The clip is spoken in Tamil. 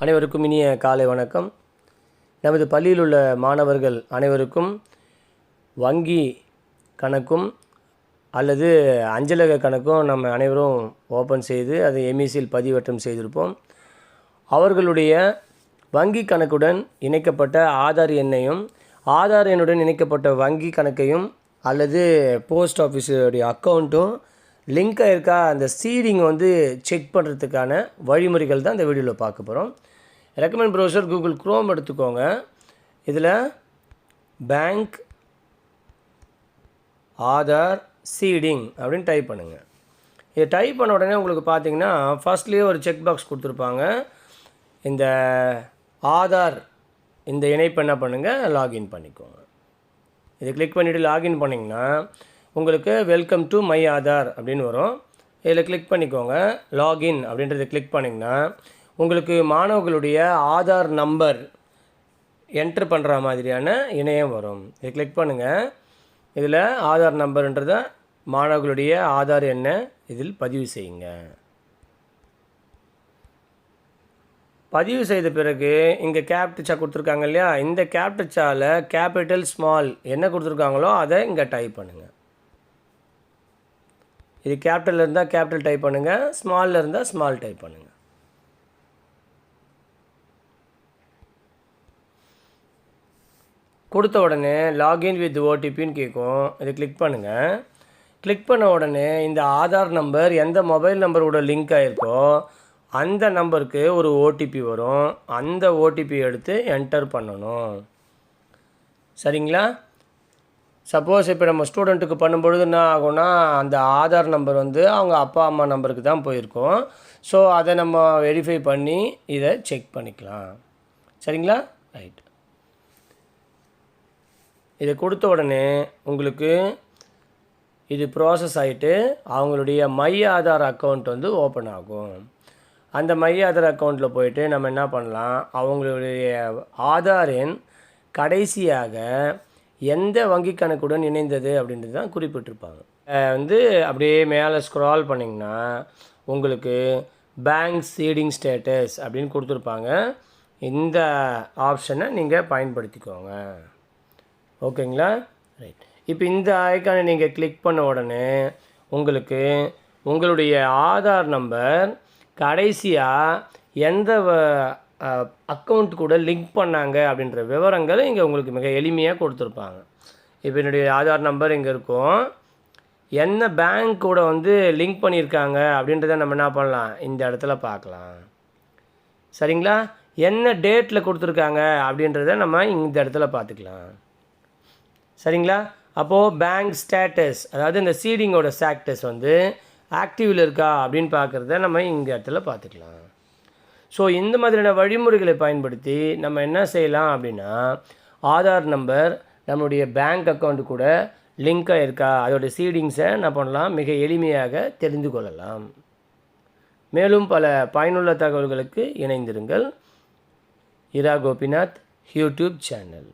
அனைவருக்கும் இனிய காலை வணக்கம். நமது பள்ளியில் உள்ள மாணவர்கள் அனைவருக்கும் வங்கி கணக்கும் அல்லது அஞ்சலக கணக்கும் நம்ம அனைவரும் ஓப்பன் செய்து அதை எம்இசியில் பதிவேற்றம் செய்திருப்போம். அவர்களுடைய வங்கி கணக்குடன் இணைக்கப்பட்ட ஆதார் எண்ணையும் ஆதார் எண்ணுடன் இணைக்கப்பட்ட வங்கி கணக்கையும் அல்லது போஸ்ட் ஆஃபீஸுடைய அக்கௌண்ட்டும் லிங்க் இருக்கா? அந்த சீடிங் வந்து செக் பண்ணுறதுக்கான வழிமுறைகள் தான் இந்த வீடியோவில் பார்க்க போகிறோம் ரெக்கமெண்ட் ப்ரௌசர் கூகுள் குரோம் எடுத்துக்கோங்க. இதில் பேங்க் ஆதார் சீடிங் அப்படின்னு டைப் பண்ணுங்கள் இதை டைப் பண்ண உடனே உங்களுக்கு பார்த்தீங்கன்னா ஃபஸ்ட்லேயே ஒரு செக் பாக்ஸ் கொடுத்துருப்பாங்க. இந்த ஆதார் இந்த இணைப்பு என்ன பண்ணுங்கள் லாகின் பண்ணிக்கோங்க. இதை கிளிக் பண்ணிவிட்டு லாகின் பண்ணிங்கன்னா உங்களுக்கு வெல்கம் டு மை ஆதார் அப்படின்னு வரும். இதில் கிளிக் பண்ணிக்கோங்க. லாகின் அப்படின்றத கிளிக் பண்ணிங்கன்னா உங்களுக்கு மாணவர்களுடைய ஆதார் நம்பர் என்ட்ரு பண்ணுற மாதிரியான இணையம் வரும். இதை கிளிக் பண்ணுங்கள் இதில் ஆதார் நம்பருன்றத மாணவர்களுடைய ஆதார் எண்ணை இதில் பதிவு செய்யுங்க. பதிவு செய்த பிறகு இங்கே கேப்டிச்சா கொடுத்துருக்காங்க இல்லையா? இந்த கேப்டிச்சாவில் கேபிட்டல் ஸ்மால் என்ன கொடுத்துருக்காங்களோ அதை இங்கே டைப் பண்ணுங்கள் இது கேபிட்டல் இருந்தால் கேபிட்டல் டைப் பண்ணுங்கள் ஸ்மாலில் இருந்தால் ஸ்மால் டைப் பண்ணுங்கள் கொடுத்த உடனே லாகின் வித் ஓடிபின்னு கேட்கும் இதை கிளிக் பண்ணுங்கள் கிளிக் பண்ண உடனே இந்த ஆதார் நம்பர் எந்த மொபைல் நம்பரோட லிங்க் ஆகிருக்கோ அந்த நம்பருக்கு ஒரு ஓடிபி வரும். அந்த ஓடிபி எடுத்து என்டர் பண்ணணும். சரிங்களா? சப்போஸ் இப்போ நம்ம ஸ்டூடெண்ட்டுக்கு பண்ணும்பொழுது என்ன ஆகும்னா அந்த ஆதார் நம்பர் வந்து அவங்க அப்பா அம்மா நம்பருக்கு தான் போயிருக்கோம். ஸோ அதை நம்ம வெரிஃபை பண்ணி இதை செக் பண்ணிக்கலாம். சரிங்களா? ரைட் இதை கொடுத்த உடனே உங்களுக்கு இது ப்ராசஸ் ஆகிட்டு அவங்களுடைய மை ஆதார் அக்கௌண்ட் வந்து ஓப்பன் ஆகும். அந்த மை ஆதார் அக்கௌண்ட்டில் போயிட்டு நம்ம என்ன பண்ணலாம்? அவங்களுடைய ஆதார் எண் கடைசியாக எந்த வங்கி கணக்குடன் இணைந்தது அப்படின்றது தான் குறிப்பிட்டிருப்பாங்க. வந்து அப்படியே மேலே ஸ்க்ரால் பண்ணிங்கன்னா உங்களுக்கு பேங்க் சீடிங் ஸ்டேட்டஸ் அப்படின்னு கொடுத்துருப்பாங்க. இந்த ஆப்ஷனை நீங்கள் பயன்படுத்திக்கோங்க. ஓகேங்களா? ரைட் இப்போ இந்த ஐக்கானை நீங்கள் கிளிக் பண்ண உடனே உங்களுக்கு உங்களுடைய ஆதார் நம்பர் கடைசியாக எந்த அக்கௌண்ட் கூட லிங்க் பண்ணாங்க அப்படின்ற விவரங்கள் இங்கே உங்களுக்கு மிக எளிமையாக கொடுத்துருப்பாங்க. இப்போ என்னுடைய ஆதார் நம்பர் இங்கே இருக்கும். என்ன பேங்க் கூட வந்து லிங்க் பண்ணியிருக்காங்க அப்படின்றத நம்ம என்ன பண்ணலாம்? இந்த இடத்துல பார்க்கலாம். சரிங்களா? என்ன டேட்டில் கொடுத்துருக்காங்க அப்படின்றத நம்ம இந்த இடத்துல பார்த்துக்கலாம். சரிங்களா? அப்போது பேங்க் ஸ்டேட்டஸ் அதாவது இந்த சீடிங்கோட ஸ்டாட்டஸ் வந்து ஆக்டிவில் இருக்கா அப்படின்னு பார்க்குறத நம்ம இந்த இடத்துல பார்த்துக்கலாம். ஸோ இந்த மாதிரியான வழிமுறைகளை பயன்படுத்தி நம்ம என்ன செய்யலாம் அப்படின்னா ஆதார் நம்பர் நம்மளுடைய பேங்க் அக்கௌண்ட் கூட லிங்காக இருக்கா அதோட சீடிங்ஸை என்ன பண்ணலாம் மிக எளிமையாக தெரிந்து கொள்ளலாம். மேலும் பல பயனுள்ள தகவல்களுக்கு இணைந்திருங்கள். இரா கோபிநாத் யூடியூப் சேனல்